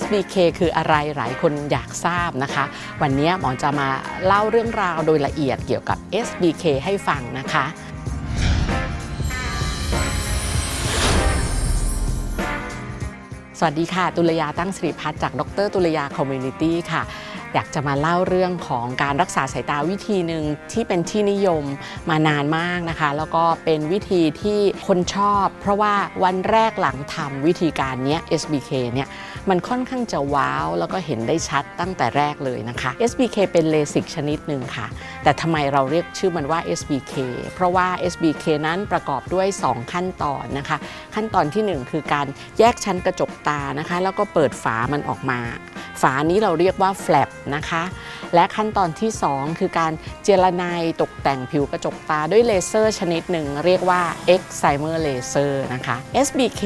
SBK คืออะไรหลายคนอยากทราบนะคะ วันนี้หมอจะมาเล่าเรื่องราวโดยละเอียดเกี่ยวกับ SBK ให้ฟังนะคะสวัสดีค่ะ ตุลยาตั้งสิริพัฒน์จาก ดร ตุลยาคอมมูนิตี้ค่ะ อยากจะมาเล่าเรื่องของการรักษาสายตาวิธีหนึ่งที่เป็นที่นิยมมานานมากนะคะ แล้วก็เป็นวิธีที่คนชอบ เพราะว่าวันแรกหลังทำวิธีการนี้ SBK เนี่ยมันค่อนข้างจะว้าวแล้วก็เห็นได้ชัดตั้งแต่แรกเลยนะคะ SBK เป็นเลสิกชนิดหนึ่งค่ะ แต่ทำไมเราเรียกชื่อมันว่า SBK เพราะว่า SBK นั้นประกอบด้วย 2 ขั้นตอนนะคะ ขั้นตอนทีหนึ่1 คือการแยกชั้นกระจกตานะคะ แล้วก็เปิดฝามันออกมา ฝานี้เราเรียกว่าแฟลปนะคะ และขั้นตอนที่ 2 คือการเจรไนายตกแต่งผิวกระจกตาด้วยเลเซอร์ชนิดหนึ่ง เรียกว่า Excimer Laser นะคะ SBK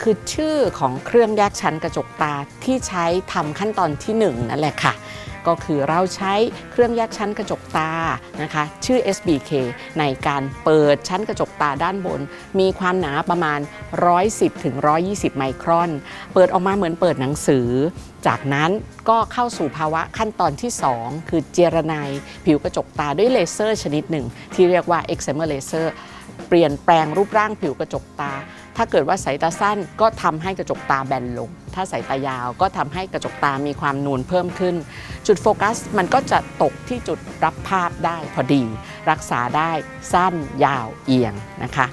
คือชื่อของเครื่องแยกชั้นกระจกตาที่ใช้ทำขั้นตอนที่ 1 นั่นแหละค่ะ ก็คือเราใช้เครื่องแยกชั้นกระจกตานะคะ ชื่อ SBK ในการเปิดชั้นกระจกตาด้านบน มีความหนาประมาณ 110ถึง120 ไมครอน เปิดออกมาเหมือนเปิดหนังสือ จากนั้นก็เข้าสู่ภาวะขั้นตอนที่ 2 คือเจรไนาผิวกระจกตาด้วยเลเซอร์ชนิดหนึ่ง ที่เรียกว่า Excimer Laser เปลี่ยนแปลงรูปร่างผิวกระจกตา ถ้าเกิดว่าสายตาสั้นก็ทำให้กระจกตาแบนลง ถ้าสายตายาวก็ทำให้กระจกตามีความนูนเพิ่มขึ้น จุดโฟกัสมันก็จะตกที่จุดรับภาพได้พอดี รักษาได้สั้นยาวเอียงนะคะ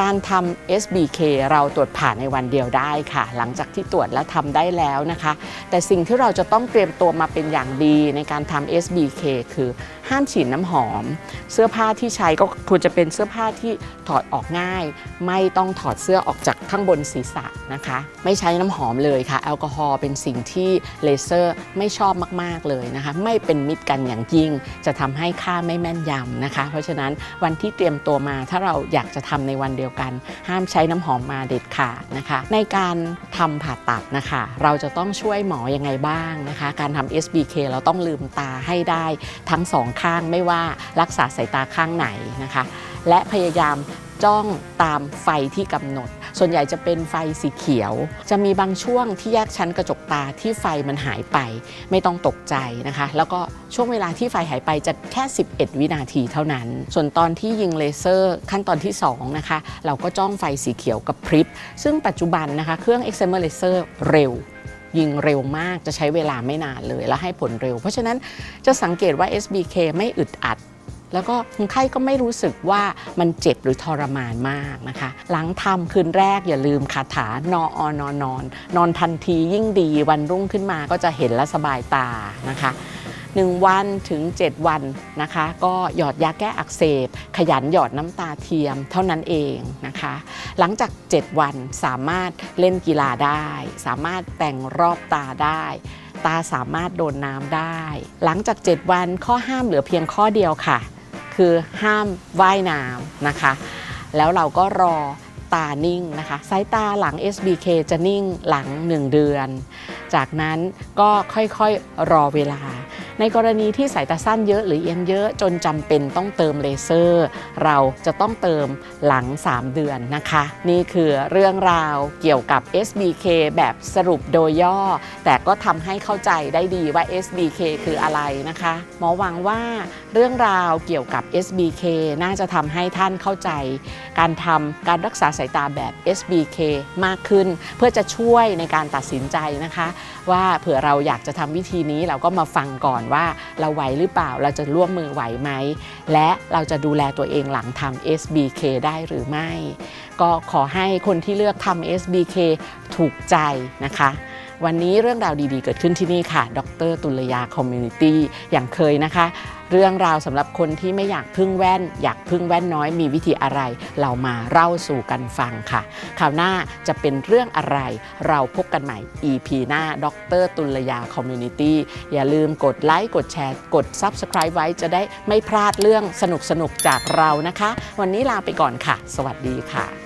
การทำ SBK เราตรวจผ่านในวันเดียวได้ค่ะ หลังจากที่ตรวจและทำได้แล้วนะคะ แต่สิ่งที่เราจะต้องเตรียมตัวมาเป็นอย่างดีในการทำ SBK คือห้ามฉีดน้ำหอม เสื้อผ้าที่ใช้ก็ควรจะเป็นเสื้อผ้าที่ถอดออกง่าย ไม่ต้องถอดเสื้อออกจากข้างบนศีรษะนะคะ ไม่ใช้น้ำหอมเลยค่ะ แอลกอฮอล์เป็นสิ่งที่เลเซอร์ไม่ชอบมาก ๆเลยนะคะ ไม่เป็นมิตรกันอย่างยิ่ง จะทำให้ค่าไม่แม่นยำนะคะ เพราะฉะนั้นวันที่เตรียมตัวมาถ้าเราอยากจะทำในวันเดียวกัน ห้ามใช้น้ำหอมมาเด็ดขาดนะคะ ในการทำผ่าตัดนะคะ เราจะต้องช่วยหมอยังไงบ้างนะคะ การทำ SBK เราต้องลืมตาให้ได้ทั้งสองข้างไม่ว่ารักษาสายตาข้างไหนนะคะ และพยายามจ้องตามไฟที่กำหนด ส่วนใหญ่จะเป็นไฟสีเขียว จะมีบางช่วงที่แยกชั้นกระจกตาที่ไฟมันหายไป ไม่ต้องตกใจนะคะ แล้วก็ช่วงเวลาที่ไฟหายไปจะแค่ 11 วินาทีเท่านั้น ส่วนตอนที่ยิงเลเซอร์ขั้นตอนที่2นะคะเราก็จ้องไฟสีเขียวกับพริบ ซึ่งปัจจุบันนะคะเครื่อง Excimer Laser เร็วยิงเร็วมากจะใช้เวลาไม่นานเลย และให้ผลเร็ว เพราะฉะนั้นจะสังเกตว่า SBK ไม่อึดอัด แล้วก็คนไข้ก็ไม่รู้สึกว่ามันเจ็บหรือทรมานมากนะคะ หลังทำคืนแรกอย่าลืมคาถานออนอนอนนอนทันทียิ่งดีวันรุ่งขึ้นมาก็จะเห็นและสบายตานะคะ1วันถึง 7 วันนะคะ ก็หยอดยาแก้อักเสบ ขยันหยอดน้ำตาเทียมเท่านั้นเองนะคะ หลังจาก 7 วันสามารถเล่นกีฬาได้ สามารถแต่งรอบตาได้ ตาสามารถโดนน้ำได้ หลังจาก 7 วันข้อห้ามเหลือเพียงข้อเดียวค่ะ คือห้ามว่ายน้ำนะคะ แล้วเราก็รอตานิ่งนะคะสายตาหลัง SBK จะนิ่งหลัง 1 เดือน จากนั้นก็ค่อยๆรอเวลา ในกรณีที่สายตาสั้นเยอะหรือเอียงเยอะจนจำเป็นต้องเติมเลเซอร์ เราจะต้องเติมหลัง 3 เดือนนะคะ นี่คือเรื่องราวเกี่ยวกับ SBK แบบสรุปโดยย่อ แต่ก็ทำให้เข้าใจได้ดีว่า SBK คืออะไรนะคะ หมอหวังว่าเรื่องราวเกี่ยวกับ SBK น่าจะทำให้ท่านเข้าใจ การทำการรักษาสายตาแบบ SBK มากขึ้น เพื่อจะช่วยในการตัดสินใจนะคะ ว่าเผื่อเราอยากจะทำวิธีนี้เราก็มาฟังก่อนว่าเราไหวหรือเปล่าเราจะร่วมมือไหวไหม และเราจะดูแลตัวเองหลังทำ SBK ได้หรือไม่ ก็ขอให้คนที่เลือกทำ SBK ถูกใจนะคะ วันนี้เรื่องราวดีๆ เกิดขึ้นที่นี่ค่ะ ดรตุลยาคอมมูนิตี้อย่างเคยนะคะ เรื่องราวสำหรับคนที่ไม่อยากพึ่งแว่น อยากพึ่งแว่นน้อยมีวิธีอะไร เรามาเล่าสู่กันฟังค่ะคราวหน้าจะเป็นเรื่องอะไร เราพบกันใหม่ EP หน้าดรตุลยาคอมมูนิตี้อย่าลืมกดไลค์กดแชร์ กด Subscribe ไว้จะได้ไม่พลาดเรื่องสนุกๆจากเรานะคะ วันนี้ลาไปก่อนค่ะ สวัสดีค่ะ